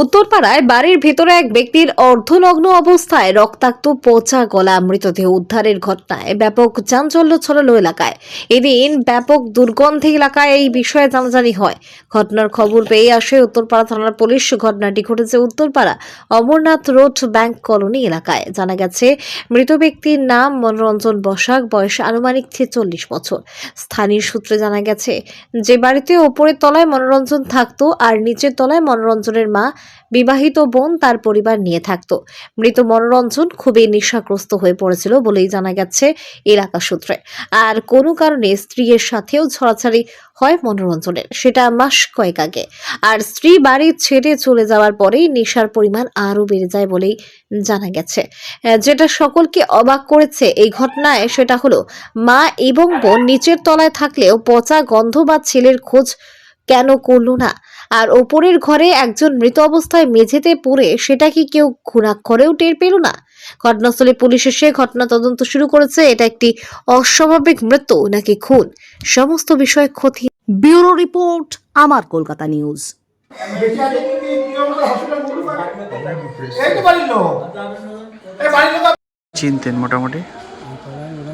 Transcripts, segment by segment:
উত্তরপাড়ায় বাড়ির ভেতরে এক ব্যক্তির অর্ধনগ্ন অবস্থায় রক্তাক্ত পচা গলা মৃতদেহ উদ্ধারের ঘটনায় ব্যাপক চাঞ্চল্য ছড়ালো এলাকায়। এদিন ব্যাপক দুর্গন্ধে এলাকায় এই বিষয়ে জানাজানি হয়। ঘটনার খবর পেয়ে আসে উত্তরপাড়া থানার পুলিশ। ঘটনাটি ঘটেছে Uttarpara Amarnath road bank colony এলাকায়। জানা গেছে, মৃত ব্যক্তির নাম মনোরঞ্জন বসাক, বয়স আনুমানিক ছেচল্লিশ বছর। স্থানীয় সূত্রে জানা গেছে, যে বাড়িতে ওপরের তলায় মনোরঞ্জন থাকতো আর নিচের তলায় মনোরঞ্জনের মা বিবাহিত বোন তার পরিবার নিয়ে থাকতো। মৃত মনোরঞ্জন খুবই নেশাগ্রস্ত হয়ে পড়েছিল বলেই জানা গেছে এলাকা সূত্রে। আর কোনো কারণে স্ত্রীর সাথেও ছড়াছড়ি হয় মনোরঞ্জনের, সেটা মাস কয়েক আগে। আর স্ত্রী বাড়ি ছেড়ে চলে যাওয়ার পরেই নেশার পরিমাণ আরও বেড়ে যায় বলেই জানা গেছে। যেটা সকলকে অবাক করেছে এই ঘটনায় সেটা হলো, মা এবং বোন নিচের তলায় থাকলেও পচা গন্ধ বা ছেলের খোঁজ কেন করল না? আর ওপরের ঘরে একজন মৃত অবস্থায় মেঝেতে পড়ে সেটা কি কেউ ঘুণাক্ষরেও টের পেল না? ঘটনাস্থলে পুলিশ এসে ঘটনা তদন্ত শুরু করেছে। এটা একটি অস্বাভাবিক মৃত্যু নাকি খুন? সমস্ত বিষয় ক্ষতি। ব্যুরো রিপোর্ট আমার কলকাতা নিউজ। চিনতেন মোটামুটি?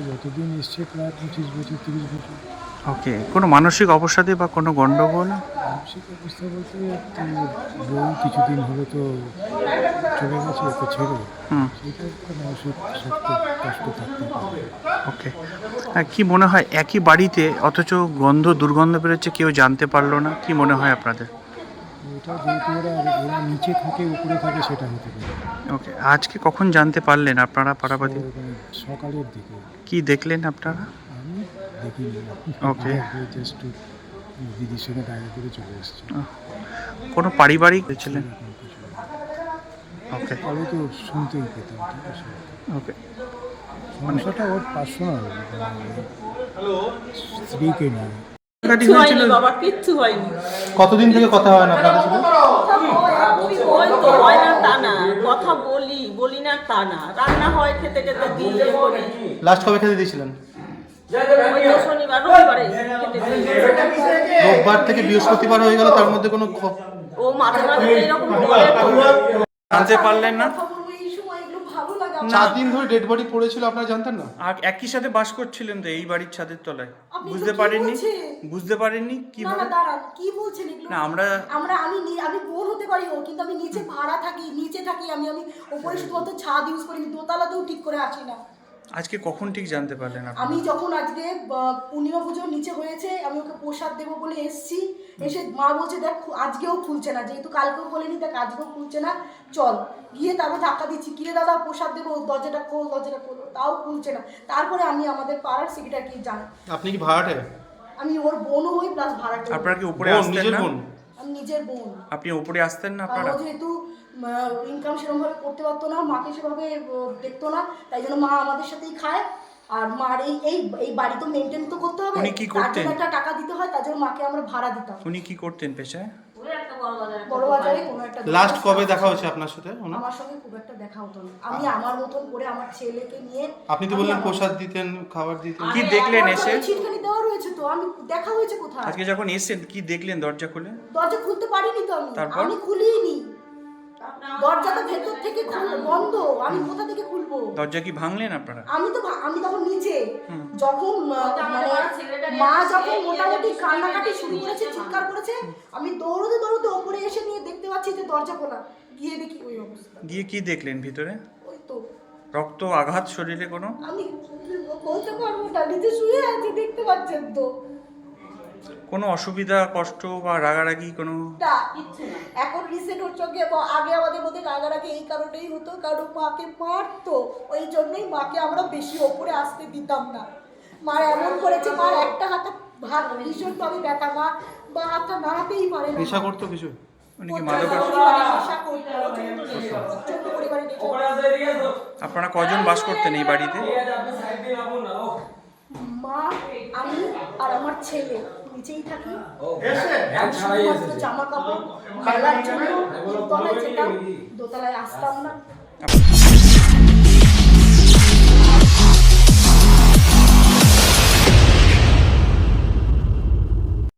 যতদিন এসছে প্রায় পঁচিশ বছর তিরিশ বছর। ওকে কোনো মানসিক অবসাদে বা কোনো গণ্ডগোল মানসিক অবস্থা বলতে বউ কিছুদিন হলো তো চলে গেছে ওকে ছেড়ে। সেটা একটা মানসিক শক্ত কষ্ট থাকতে পারে। ওকে কি মনে হয় একই বাড়িতে অথচ গন্ধ দুর্গন্ধ বেরোচ্ছে কেউ জানতে পারল না? কি মনে হয় আপনাদের? ওটা যেহেতু ওরা ওরা নিচে থাকে উপরে থাকে সেটা হতে পারে। ওকে আজকে কখন জানতে পারলেন আপনারা পাড়াপাড়ি তো মানে সকালের দিকে। কি দেখলেন আপনারা? দেখিনি. জাস্ট দিদির সঙ্গে দেখা করে চলে এসেছি। কোনো পারিবারিক ছিলেন ওকে তাহলে তো শুনতেই পেতাম ঠিক আছে। ওকে সমস্যাটা ওর পার্সোনাল স্ত্রীকে নিয়ে। কিচ্ছু হয়নি বাবা কিচ্ছু হয়নি। কতদিন থেকে কথা হয় না আপনাদের হয় কথা বলি বলি না তা না। রান্না হয় খেতে খেতে দিয়ে লাস্ট কবে খেতে দিয়েছিলেন? রবিবারে খেতে দিই রোববার থেকে বৃহস্পতিবার হয়ে গেল তার মধ্যে কোনো ও মাঝে মাঝে এরকম জানতে পারলেন না? চার দিন ধরে ডেড বডি পড়েছিল আপনারা জানতেন না? আর একই সাথে বাস করছিলেন তো এই বাড়ির ছাদের তলায়। বুঝতে পারেননি? বুঝতে পারেননি? কীভাবে না দাঁড়ান কি বলছেন এগুলো? না আমরা আমরা আমি আমি বোন হতে পারি ও কিন্তু আমি নিচে ভাড়া থাকি নিচে থাকি আমি আমি উপরে শুধুমাত্র ছাদ ইউজ করি দোতলাতেও ঠিক করে আসি না। আজকে কখন ঠিক জানতে পারলেন আপনি? আমি যখন আজকে পূর্ণিমা পুজোর নিচে হয়েছে আমি ওকে প্রসাদ দেবো বলে এসছি। এসে মা বলছে দেখ আজকেও খুলছে না। যেহেতু কালকেও বলেনি দেখ আজকেও খুলছে না। চল গিয়ে তারপর ধাক্কা দিচ্ছি। কিরে দাদা প্রসাদ দেবো? দরজাটা খোল দরজাটা খোল। তাও খুলছে না। তারপরে আমি আমাদের পাড়ার সেক্রেটারিকে জানাই। আপনি কি ভাড়াটে? আমি ওর বোনও হই প্লাস ভাড়াটা। আপনারা কি উপরে আসতেন না? আমি নিজের বোন। আপনি উপরে আসতেন না আপনারা? যেহেতু ইনকাম সেরকমভাবে করতে পারতো না মাকে সেভাবে দেখতো না তাই জন্য মা আমাদের সাথেই খায়। আর মার এই এই এই বাড়ি তো মেনটেন তো করতে হবে উনি কি তার করতেন? জন্য একটা টাকা দিতে হয় তার জন্য মাকে আমরা ভাড়া দিতাম উনি কি করতেন পেশায়? বড় বাজারে কোনো একটা লাস্ট কবে দেখা হয়েছে আপনার সাথে ওনার? আমার সঙ্গে খুব একটা দেখা হতো না। আমি আমার মতন করে আমার ছেলেকে নিয়ে আপনি তো বললেন প্রসাদ দিতেন খাবার দিতেন। কি দেখলেন এসে? ছিটকানি দেওয়া রয়েছে তো আমি দেখা হয়েছে কোথায়? আজকে যখন এসেছেন কি দেখলেন দরজা খুলে? দরজা খুলতে পারিনি তো আমি? আমি খুলিনি। দরজা তো ভেতর থেকে বন্ধ আমি কোথা থেকে খুলবো? দরজা কি ভাঙলেন আপনারা? আমি তো আমি তখন নিচে যখন মানে মা যখন মোটামুটি কান্নাকাটি শুরু করেছে চিৎকার করেছে আমি দৌড়তে দৌড়তে ওপরে এসে নিয়ে দেখতে পাচ্ছি যে দরজা খোলা। গিয়ে দেখি ওই অবস্থা। গিয়ে কি দেখলেন ভিতরে? ওই তো। রক্ত আঘাত শরীরে কোনো? আমি বলতে পারব না নিচে শুয়ে আছি দেখতে পাচ্ছেন তো। কোনো অসুবিধা কষ্ট বা রাগারাগি কোনো? না এখন রিসেন্ট ওর সঙ্গে ব- আগে আমাদের মধ্যে রাগারাগি এই কারণেই হতো কারণ মাকে মারতো। ওই জন্যই মাকে আমরা বেশি ওপরে আসতে দিতাম না। মার এমন করেছে মার একটা হাতে হাত ভীষণ ভাবে ব্যথা মা বা হাতটা নাড়াতেই পারে না। নেশা করতো কিছু। আপনারা কজন বাস করতেন এই বাড়িতে? মা আমি আর আমার ছেলে। নিচেই থাকি। শুধুমাত্র জামা কাপড় খেলার জন্য দোতলায় যেতাম। দোতলায় আসতাম না।